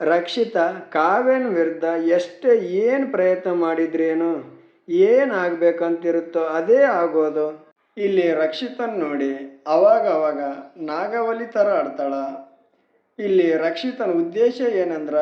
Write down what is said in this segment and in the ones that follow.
ರಕ್ಷಿತಾ ಕಾವ್ಯನ ವಿರುದ್ಧ ಎಷ್ಟೇ ಏನು ಪ್ರಯತ್ನ ಮಾಡಿದ್ರೇನು ಏನಾಗಬೇಕಂತಿರುತ್ತೋ ಅದೇ ಆಗೋದು. ಇಲ್ಲಿ ರಕ್ಷಿತನ್ ನೋಡಿ ಅವಾಗ ಅವಾಗ ನಾಗವಲಿ ಥರ ಆಡ್ತಾಳ. ಇಲ್ಲಿ ರಕ್ಷಿತನ ಉದ್ದೇಶ ಏನಂದ್ರ,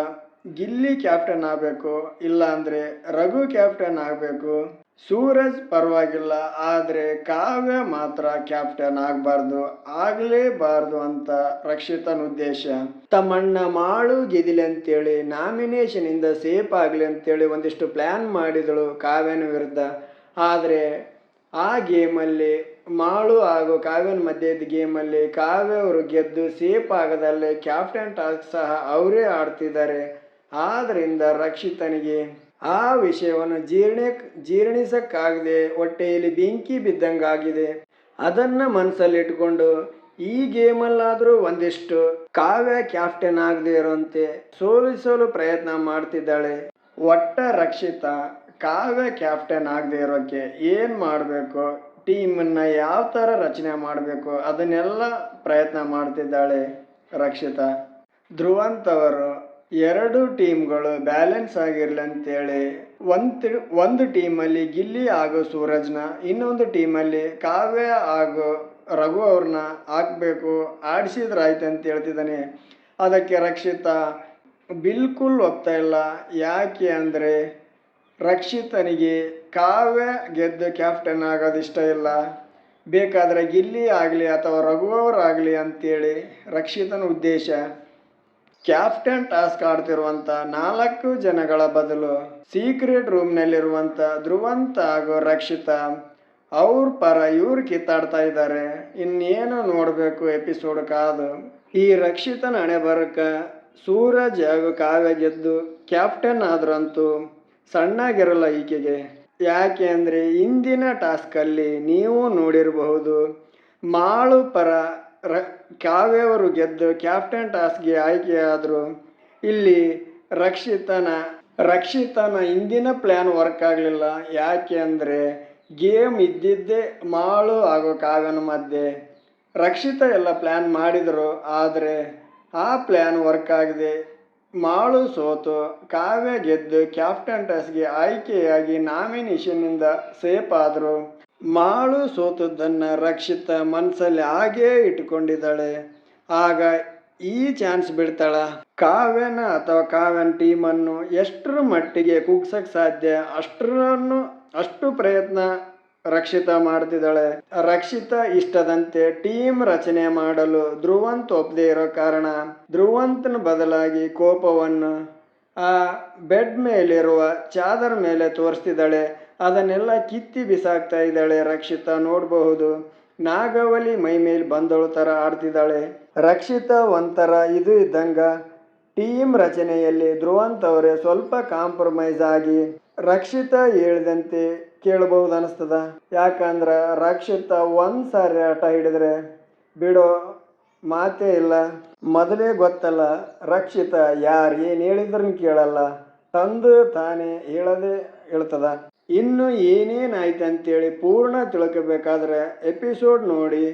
ಗಿಲ್ಲಿ ಕ್ಯಾಪ್ಟನ್ ಆಗಬೇಕು ಇಲ್ಲ ಅಂದರೆ ರಘು ಕ್ಯಾಪ್ಟನ್ ಆಗಬೇಕು. ಸೂರಜ್ ಪರವಾಗಿಲ್ಲ, ಆದರೆ ಕಾವ್ಯ ಮಾತ್ರ ಕ್ಯಾಪ್ಟನ್ ಆಗಬಾರ್ದು, ಆಗಲೇಬಾರ್ದು ಅಂತ ರಕ್ಷಿತನ ಉದ್ದೇಶ. ತಮ್ಮಣ್ಣ ಮಾಳು ಗೆದಿಲಿ ಅಂತೇಳಿ ನಾಮಿನೇಷನಿಂದ ಸೇಫ್ ಆಗಲಿ ಅಂತೇಳಿ ಒಂದಿಷ್ಟು ಪ್ಲ್ಯಾನ್ ಮಾಡಿದಳು ಕಾವ್ಯನ ವಿರುದ್ಧ. ಆದರೆ ಆ ಗೇಮಲ್ಲಿ ಮಾಳು ಹಾಗೂ ಕಾವ್ಯನ ಮಧ್ಯದ ಗೇಮಲ್ಲಿ ಕಾವ್ಯ ಅವರು ಗೆದ್ದು ಸೇಫ್ ಆಗದಲ್ಲೇ ಕ್ಯಾಪ್ಟನ್ ಟಾಸ್ಕ್ ಸಹ ಅವರೇ ಆಡ್ತಿದ್ದಾರೆ. ಆದ್ದರಿಂದ ರಕ್ಷಿತನಿಗೆ ಆ ವಿಷಯವನ್ನು ಜೀರ್ಣ ಜೀರ್ಣಿಸಕ್ಕಾಗದೆ ಹೊಟ್ಟೆಯಲ್ಲಿ ಬೆಂಕಿ ಬಿದ್ದಂಗಾಗಿದೆ. ಅದನ್ನ ಮನಸ್ಸಲ್ಲಿ ಇಟ್ಕೊಂಡು ಈ ಗೇಮಲ್ಲಾದರೂ ಒಂದಿಷ್ಟು ಕಾವ್ಯ ಕ್ಯಾಪ್ಟನ್ ಆಗದೆ ಇರುವಂತೆ ಸೋಲಿಸಲು ಪ್ರಯತ್ನ ಮಾಡ್ತಿದ್ದಾಳೆ. ಒಟ್ಟ ರಕ್ಷಿತ ಕಾವ್ಯ ಕ್ಯಾಪ್ಟನ್ ಆಗದೆ ಇರೋಕ್ಕೆ ಏನು ಮಾಡಬೇಕು? ಟೀಮನ್ನು ಯಾವ ಥರ ರಚನೆ ಮಾಡಬೇಕು? ಅದನ್ನೆಲ್ಲ ಪ್ರಯತ್ನ ಮಾಡ್ತಿದ್ದಾಳೆ ರಕ್ಷಿತ. ಧ್ರುವಂತ್ ಅವರು ಎರಡು ಟೀಮ್ಗಳು ಬ್ಯಾಲೆನ್ಸ್ ಆಗಿರಲಿ ಅಂತೇಳಿ ಒಂದು ಒಂದು ಟೀಮಲ್ಲಿ ಗಿಲ್ಲಿ ಹಾಗೂ ಸೂರಜ್ನ ಇನ್ನೊಂದು ಟೀಮಲ್ಲಿ ಕಾವ್ಯ ಹಾಗೂ ರಘು ಅವ್ರನ್ನ ಹಾಕಬೇಕು, ಆಡಿಸಿದ್ರಾಯ್ತು ಅಂತ ಹೇಳ್ತಿದ್ದಾನೆ ಅದಕ್ಕೆ ರಕ್ಷಿತ, ಬಿಲ್ಕುಲ್ ಒಪ್ತಾ ಇಲ್ಲ. ಯಾಕೆ ಅಂದರೆ ರಕ್ಷಿತನಿಗೆ ಕಾವ್ಯ ಗೆದ್ದು ಕ್ಯಾಪ್ಟನ್ ಆಗೋದು ಇಷ್ಟ ಇಲ್ಲ. ಬೇಕಾದರೆ ಗಿಲ್ಲಿ ಆಗಲಿ ಅಥವಾ ರಘುವವರಾಗಲಿ ಅಂತೇಳಿ ರಕ್ಷಿತನ ಉದ್ದೇಶ ಕ್ಯಾಪ್ಟನ್ ಟಾಸ್ಕ್ ಆಡ್ತಿರುವಂತ ನಾಲ್ಕು ಜನಗಳ ಬದಲು ಸೀಕ್ರೆಟ್ ರೂಮ್ನಲ್ಲಿರುವಂಥ ಧ್ರುವಂತ ಹಾಗೂ ರಕ್ಷಿತಾ, ಅವ್ರ ಪರ ಇವ್ರು ಕಿತ್ತಾಡ್ತಾ ಇದ್ದಾರೆ. ಇನ್ನೇನು ನೋಡಬೇಕು ಎಪಿಸೋಡ್ ಕಾದು. ಈ ರಕ್ಷಿತನ ಹಣೆ ಬರಕ ಸೂರಜ್ ಹಾಗೂ ಕಾವ್ಯ ಗೆದ್ದು ಕ್ಯಾಪ್ಟನ್ ಆದ್ರಂತೂ ಸಣ್ಣಗಿರಲ್ಲ ಈಕೆಗೆ. ಯಾಕೆ ಅಂದರೆ ಇಂದಿನ ಟಾಸ್ಕಲ್ಲಿ ನೀವು ನೋಡಿರಬಹುದು, ಮಾಳು ಪರ ರ ಕಾವ್ಯವರು ಗೆದ್ದು ಕ್ಯಾಪ್ಟನ್ ಟಾಸ್ಗೆ ಆಯ್ಕೆಯಾದರು, ಇಲ್ಲಿ ರಕ್ಷಿತನ ರಕ್ಷಿತನ ಇಂದಿನ ಪ್ಲ್ಯಾನ್ ವರ್ಕ್ ಆಗಲಿಲ್ಲ. ಯಾಕೆ ಅಂದರೆ, ಗೇಮ್ ಇದ್ದಿದ್ದೇ ಮಾಳು ಹಾಗೂ ಕಾವ್ಯನ ಮಧ್ಯೆ. ರಕ್ಷಿತ ಎಲ್ಲ ಪ್ಲ್ಯಾನ್ ಮಾಡಿದರು, ಆದರೆ ಆ ಪ್ಲ್ಯಾನ್ ವರ್ಕ್ ಆಗದೆ ಮಾಳು ಸೋತು, ಕಾವ್ಯ ಗೆದ್ದು ಕ್ಯಾಪ್ಟನ್ ಟಾಸ್ಗೆ ಆಯ್ಕೆಯಾಗಿ ನಾಮಿನೇಷನ್ನಿಂದ ಸೇಫ್ ಆದರು. ಮಾಳು ಸೋತದ್ದನ್ನು ರಕ್ಷಿತ ಮನಸ್ಸಲ್ಲಿ ಹಾಗೇ ಇಟ್ಕೊಂಡಿದ್ದಾಳೆ ಆಗ ಈ ಚಾನ್ಸ್ ಬಿಡ್ತಾಳ ಕಾವ್ಯನ ಅಥವಾ ಕಾವ್ಯನ ಟೀಮನ್ನು ಎಷ್ಟರ ಮಟ್ಟಿಗೆ ಕುಗ್ಸಕ್ಕೆ ಸಾಧ್ಯ, ಅಷ್ಟರನ್ನು, ಅಷ್ಟು ಪ್ರಯತ್ನ ರಕ್ಷಿತ ಮಾಡ್ತಿದ್ದಾಳೆ. ರಕ್ಷಿತ ಇಷ್ಟದಂತೆ ಟೀಮ್ ರಚನೆ ಮಾಡಲು ಧ್ರುವಂತ್ ಒಪ್ಪದೆ ಇರೋ ಕಾರಣ ಧ್ರುವಂತನ ಬದಲಾಗಿ ಕೋಪವನ್ನು ಆ ಬೆಡ್ ಮೇಲಿರುವ ಚಾದರ್ ಮೇಲೆ ತೋರಿಸ್ತಿದ್ದಾಳೆ. ಅದನ್ನೆಲ್ಲ ಕಿತ್ತಿ ಬಿಸಾಕ್ತಾ ಇದ್ದಾಳೆ ರಕ್ಷಿತ, ನೋಡಬಹುದು. ನಾಗವಲಿ ಮೈ ಮೇಲೆ ಬಂದಳು ಥರ ಆಡ್ತಿದ್ದಾಳೆ. ರಕ್ಷಿತ ಒಂಥರ ಇದು ಇದ್ದಂಗ. ಟೀಮ್ ರಚನೆಯಲ್ಲಿ ಧ್ರುವಂತ್ ಅವರೇ ಸ್ವಲ್ಪ ಕಾಂಪ್ರಮೈಸ್ ಆಗಿ ರಕ್ಷಿತ ಹೇಳಿದಂತೆ ಕೇಳಬಹುದು ಅನಿಸ್ತದ. ಯಾಕಂದ್ರೆ ರಕ್ಷಿತ ಒಂದು ಸಾರಿ ಆಟ ಹಿಡಿದ್ರೆ, ಬಿಡೋ ಮಾತೇ ಇಲ್ಲ. ಮೊದಲೇ ಗೊತ್ತಲ್ಲ ರಕ್ಷಿತ ಯಾರು ಏನು ಹೇಳಿದ್ರನ್ನ ಕೇಳಲ್ಲ. ತಂದು ತಾನೇ ಹೇಳದೆ ಹೇಳ್ತದ. ಇನ್ನು ಏನೇನಾಯ್ತು ಅಂತೇಳಿ ಪೂರ್ಣ ತಿಳ್ಕೊಬೇಕಾದ್ರೆ ಎಪಿಸೋಡ್ ನೋಡಿ.